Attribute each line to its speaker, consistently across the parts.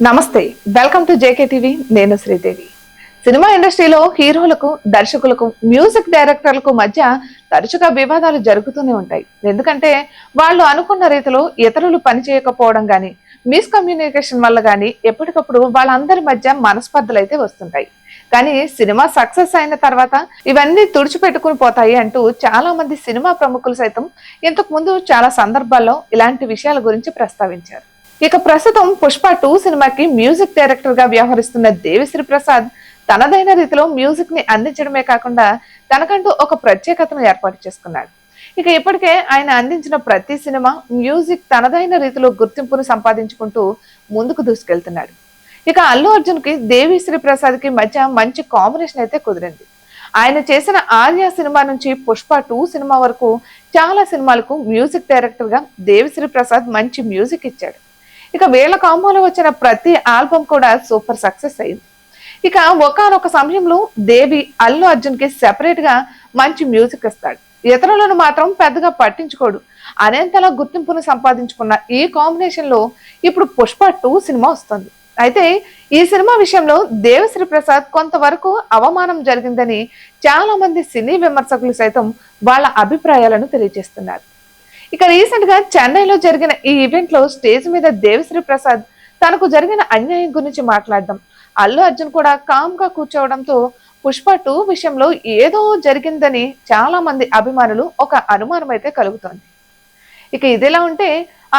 Speaker 1: నమస్తే welcome to JK TV నేను Sridevi. Cinema ఇండస్ట్రీలో హీరోలకు దర్శకులకు మ్యూజిక్ డైరెక్టర్లకు మధ్య తరచుగా వివాదాలు జరుగుతూనే ఉంటాయి. ఎందుకంటే వాళ్ళు అనుకున్న రీతిలో ఇతరులు పనిచేయకపోవడం కానీ మిస్కమ్యూనికేషన్ వల్ల కానీ ఎప్పటికప్పుడు వాళ్ళందరి మధ్య మనస్పర్ధలు అయితే వస్తుంటాయి. కానీ సినిమా సక్సెస్ అయిన తర్వాత ఇవన్నీ తుడిచిపెట్టుకుని పోతాయి అంటూ చాలా మంది సినిమా ప్రముఖులు సైతం ఇంతకు ముందు చాలా సందర్భాల్లో ఇలాంటి విషయాల గురించి ప్రస్తావించారు. ఇక ప్రస్తుతం పుష్ప టూ సినిమాకి మ్యూజిక్ డైరెక్టర్గా వ్యవహరిస్తున్న దేవిశ్రీ ప్రసాద్ తనదైన రీతిలో మ్యూజిక్ని అందించడమే కాకుండా తనకంటూ ఒక ప్రత్యేకతను ఏర్పాటు చేసుకున్నాడు. ఇక ఇప్పటికే ఆయన అందించిన ప్రతి సినిమా మ్యూజిక్ తనదైన రీతిలో గుర్తింపును సంపాదించుకుంటూ ముందుకు దూసుకెళ్తున్నాడు. ఇక అల్లు అర్జున్కి దేవిశ్రీ ప్రసాద్కి మధ్య మంచి కాంబినేషన్ అయితే కుదిరింది. ఆయన చేసిన ఆర్య సినిమా నుంచి పుష్ప టూ సినిమా వరకు చాలా సినిమాలకు మ్యూజిక్ డైరెక్టర్గా దేవిశ్రీ ప్రసాద్ మంచి మ్యూజిక్ ఇచ్చాడు. ఇక వేల కాంబోలో వచ్చిన ప్రతి ఆల్బమ్ కూడా సూపర్ సక్సెస్ అయింది. ఇక ఒకనొక సమయంలో దేవి అల్లు అర్జున్కి సెపరేట్గా మంచి మ్యూజిక్ ఇస్తాడు. ఇతరులను మాత్రం పెద్దగా పట్టించుకోడు. అనేంతలా గుర్తింపును సంపాదించుకున్న ఈ కాంబినేషన్లో ఇప్పుడు పుష్ప టూ సినిమా వస్తుంది. అయితే ఈ సినిమా విషయంలో దేవశ్రీ ప్రసాద్ కొంతవరకు అవమానం జరిగిందని చాలా మంది సినీ విమర్శకులు సైతం వాళ్ళ అభిప్రాయాలను తెలియజేస్తున్నారు. ఇక రీసెంట్గా చెన్నైలో జరిగిన ఈ ఈవెంట్లో స్టేజ్ మీద దేవిశ్రీ ప్రసాద్ తనకు జరిగిన అన్యాయం గురించి మాట్లాడడం. అల్లు అర్జున్ కూడా కామ్గా కూర్చోవడంతో పుష్ప టూ విషయంలో ఏదో జరిగిందని చాలా మంది అభిమానులు ఒక అనుమానం అయితే కలుగుతోంది. ఇక ఇదిలా ఉంటే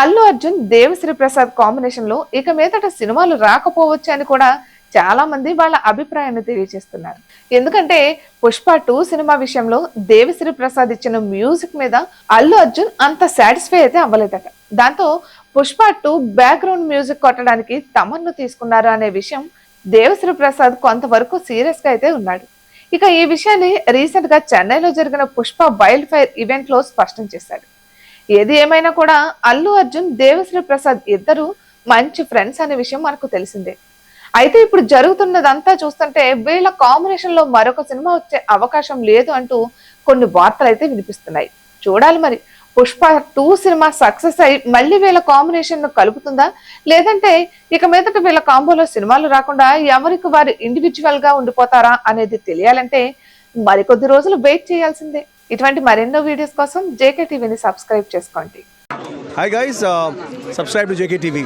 Speaker 1: అల్లు అర్జున్ దేవిశ్రీ ప్రసాద్ కాంబినేషన్లో ఇక మీదట సినిమాలు రాకపోవచ్చు అని కూడా చాలా మంది వాళ్ళ అభిప్రాయాన్ని తెలియజేస్తున్నారు. ఎందుకంటే పుష్ప టూ సినిమా విషయంలో దేవిశ్రీ ప్రసాద్ ఇచ్చిన మ్యూజిక్ మీద అల్లు అర్జున్ అంత సాటిస్ఫై అయితే అవ్వలేదట. దాంతో పుష్ప టూ బ్యాక్గ్రౌండ్ మ్యూజిక్ కొట్టడానికి తమన్ను తీసుకున్నారు అనే విషయం దేవశ్రీ ప్రసాద్ కొంతవరకు సీరియస్గా అయితే ఉన్నాడు. ఇక ఈ విషయాన్ని రీసెంట్గా చెన్నైలో జరిగిన పుష్ప వైల్డ్ ఫైర్ ఈవెంట్లో స్పష్టం చేశాడు. ఏది ఏమైనా కూడా అల్లు అర్జున్ దేవశ్రీ ప్రసాద్ ఇద్దరు మంచి ఫ్రెండ్స్ అనే విషయం మనకు తెలిసిందే. అయితే ఇప్పుడు జరుగుతున్నదంతా చూస్తుంటే వీళ్ళ కాంబినేషన్లో మరొక సినిమా వచ్చే అవకాశం లేదు అంటూ కొన్ని వార్తలు అయితే వినిపిస్తున్నాయి. చూడాలి మరి. పుష్ప టూ సినిమా సక్సెస్ అయి మళ్ళీ వీళ్ళ కాంబినేషన్ను కలుపుతుందా? లేదంటే ఇక మీదట వీళ్ళ కాంబోలో సినిమాలు రాకుండా ఎవరికి వారు ఇండివిజువల్గా ఉండిపోతారా అనేది తెలియాలంటే మరికొద్ది రోజులు వెయిట్ చేయాల్సిందే. ఇటువంటి మరెన్నో వీడియోస్ కోసం జేకే టీవీని సబ్స్క్రైబ్ చేసుకోండి.
Speaker 2: Hi guys subscribe to JK TV